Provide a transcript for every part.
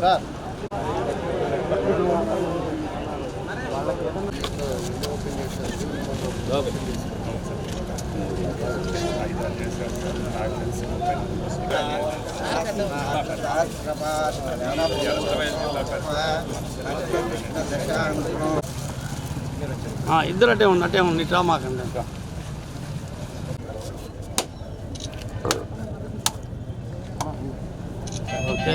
Sir. ఇద్దరు అటే ఉంది అటే ఉంది ఇట్లా మాకండి ఇంకా ఓకే.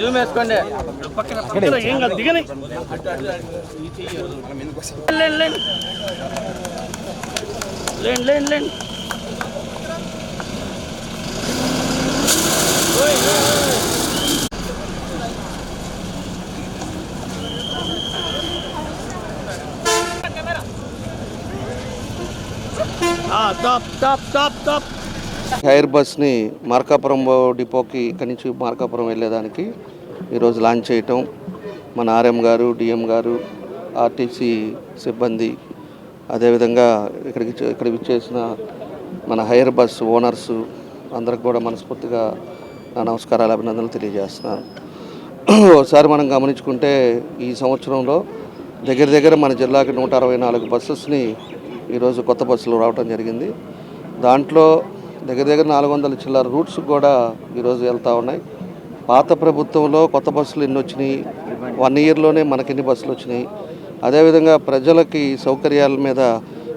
జూమ్ వేసుకోండి. పక్కన పక్కన. ఏం కాదు దిగని. లేండి లేండి లేండి లేండి ఎయిర్ బస్ని మార్కాపురం డిపోకి ఇక్కడి నుంచి మార్కాపురం వెళ్ళేదానికి ఈరోజు లాంచ్ చేయటం. మన ఆర్ఎం గారు డిఎం గారు ఆర్టీసీ సిబ్బంది అదేవిధంగా ఇక్కడికి ఇక్కడికి విచ్చేసిన మన హైర్ బస్ ఓనర్స్ అందరికి కూడా మనస్ఫూర్తిగా నా నమస్కారాలు అభినందనలు తెలియజేస్తున్నాను. ఒకసారి మనం గమనించుకుంటే ఈ సంవత్సరంలో దగ్గర దగ్గర మన జిల్లాకి నూట అరవై నాలుగు బస్సెస్ని ఈరోజు కొత్త బస్సులు రావడం జరిగింది. దాంట్లో దగ్గర దగ్గర నాలుగు వందల చిల్లర రూట్స్ కూడా ఈరోజు వెళ్తూ ఉన్నాయి. పాత ప్రభుత్వంలో కొత్త బస్సులు ఎన్ని వచ్చినాయి? వన్ ఇయర్లోనే మనకి ఎన్ని బస్సులు వచ్చినాయి? అదేవిధంగా ప్రజలకి సౌకర్యాల మీద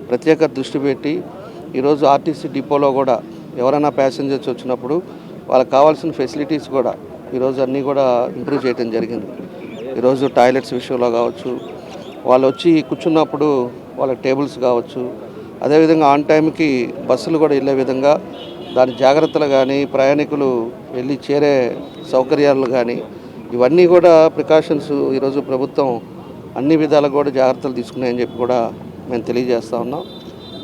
ప్రత్యేక దృష్టి పెట్టి ఈరోజు ఆర్టీసీ డిపోలో కూడా ఎవరైనా ప్యాసింజర్స్ వచ్చినప్పుడు వాళ్ళకి కావాల్సిన ఫెసిలిటీస్ కూడా ఈరోజు అన్నీ కూడా ఇంప్రూవ్ చేయడం జరిగింది. ఈరోజు టాయిలెట్స్ విషయంలో కావచ్చు వాళ్ళు వచ్చి కూర్చున్నప్పుడు వాళ్ళ టేబుల్స్ కావచ్చు. అదేవిధంగా ఆన్ టైంకి బస్సులు కూడా వెళ్ళే విధంగా దాని జాగ్రత్తలు కానీ ప్రయాణికులు వెళ్ళి చేరే సౌకర్యాలు కానీ ఇవన్నీ కూడా ప్రికాషన్స్ ఈరోజు ప్రభుత్వం అన్ని విధాలుగా కూడా జాగ్రత్తలు తీసుకున్నాయని చెప్పి కూడా మేము తెలియజేస్తా ఉన్నాం.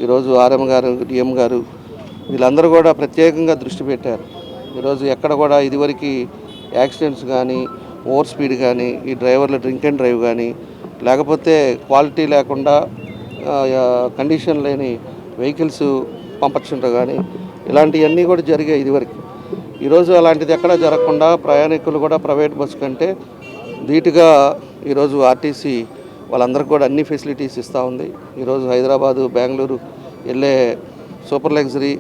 ఈరోజు ఆర్ఎం గారు డిఎం గారు వీళ్ళందరూ కూడా ప్రత్యేకంగా దృష్టి పెట్టారు. ఈరోజు ఎక్కడ కూడా ఇదివరకు యాక్సిడెంట్స్ కానీ ఓవర్ స్పీడ్ కానీ ఈ డ్రైవర్ల డ్రింక్ అండ్ డ్రైవ్ కానీ లేకపోతే క్వాలిటీ లేకుండా కండిషన్ లేని వెహికల్స్ పంపించడం కానీ ఇలాంటివన్నీ కూడా జరిగాయి ఇదివరకు. ఈరోజు అలాంటిది ఎక్కడా జరగకుండా ప్రయాణికులు కూడా ప్రైవేట్ బస్సు కంటే ధీటుగా ఈరోజు ఆర్టీసీ వాళ్ళందరికీ కూడా అన్ని ఫెసిలిటీస్ ఇస్తూ ఉంది. ఈరోజు హైదరాబాదు బెంగళూరు వెళ్ళే సూపర్ లగ్జరీ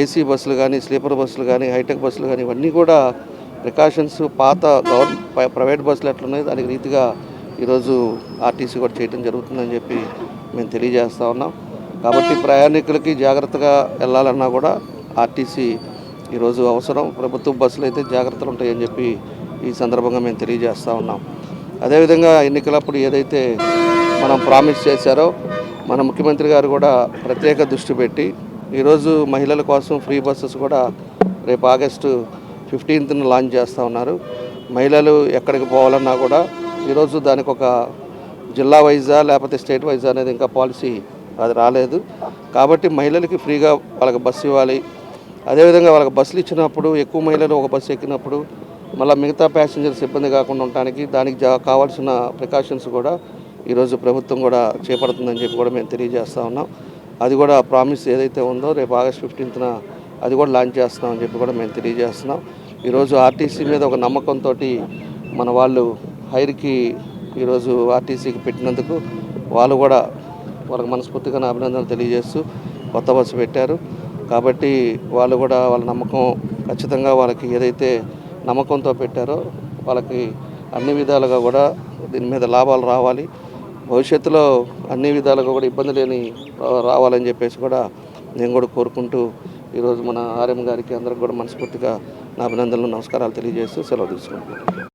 ఏసీ బస్సులు కానీ స్లీపర్ బస్సులు కానీ హైటెక్ బస్సులు కానీ ఇవన్నీ కూడా ప్రికాషన్స్ పాత గవర్నమెంట్ ప్రైవేట్ బస్సులు ఎట్లున్నాయి దానికి రీతిగా ఈరోజు ఆర్టీసీ కూడా చేయడం జరుగుతుందని చెప్పి మేము తెలియజేస్తూ ఉన్నాం. కాబట్టి ప్రయాణికులకి జాగ్రత్తగా వెళ్ళాలన్నా కూడా ఆర్టీసీ ఈరోజు అవసరం. ప్రభుత్వ బస్సులు అయితే జాగ్రత్తలు ఉంటాయని చెప్పి ఈ సందర్భంగా మేము తెలియజేస్తూ ఉన్నాం. అదేవిధంగా ఎన్నికలప్పుడు ఏదైతే మనం ప్రామిస్ చేశారో మన ముఖ్యమంత్రి గారు కూడా ప్రత్యేక దృష్టి పెట్టి ఈరోజు మహిళల కోసం ఫ్రీ బస్సెస్ కూడా రేపు ఆగస్టు ఫిఫ్టీన్త్ను లాంచ్ చేస్తూ ఉన్నారు. మహిళలు ఎక్కడికి పోవాలన్నా కూడా ఈరోజు దానికి ఒక జిల్లా వైజా లేకపోతే స్టేట్ వైజా అనేది ఇంకా పాలసీ అది రాలేదు. కాబట్టి మహిళలకి ఫ్రీగా వాళ్ళకి బస్సు ఇవ్వాలి. అదేవిధంగా వాళ్ళకి బస్సులు ఇచ్చినప్పుడు ఎక్కువ మహిళలు ఒక బస్సు ఎక్కినప్పుడు మళ్ళీ మిగతా ప్యాసింజర్స్ ఇబ్బంది కాకుండా ఉండటానికి దానికి కావాల్సిన ప్రికాషన్స్ కూడా ఈరోజు ప్రభుత్వం కూడా చేపడుతుందని చెప్పి కూడా మేము తెలియజేస్తూ ఉన్నాం. అది కూడా ప్రామిస్ ఏదైతే ఉందో రేపు ఆగస్ట్ ఫిఫ్టీన్త్న అది కూడా లాంచ్ చేస్తున్నామని చెప్పి కూడా మేము తెలియజేస్తున్నాం. ఈరోజు ఆర్టీసీ మీద ఒక నమ్మకంతో మన వాళ్ళు హైర్కి ఈరోజు ఆర్టీసీకి పెట్టినందుకు వాళ్ళు కూడా వాళ్ళకి మనస్ఫూర్తిగా నా అభినందనలు తెలియజేస్తూ కొత్త బస్సు పెట్టారు. కాబట్టి వాళ్ళు కూడా వాళ్ళ నమ్మకం ఖచ్చితంగా వాళ్ళకి ఏదైతే నమ్మకంతో పెట్టారో వాళ్ళకి అన్ని విధాలుగా కూడా దీని మీద లాభాలు రావాలి. భవిష్యత్తులో అన్ని విధాలుగా కూడా ఇబ్బంది లేని రావాలని చెప్పేసి కూడా నేను కూడా కోరుకుంటూ ఈరోజు మన ఆర్ఎం గారికి అందరికి కూడా మనస్ఫూర్తిగా నా అభినందనలు నమస్కారాలు తెలియజేస్తూ సెలవు తీసుకుంటున్నాను.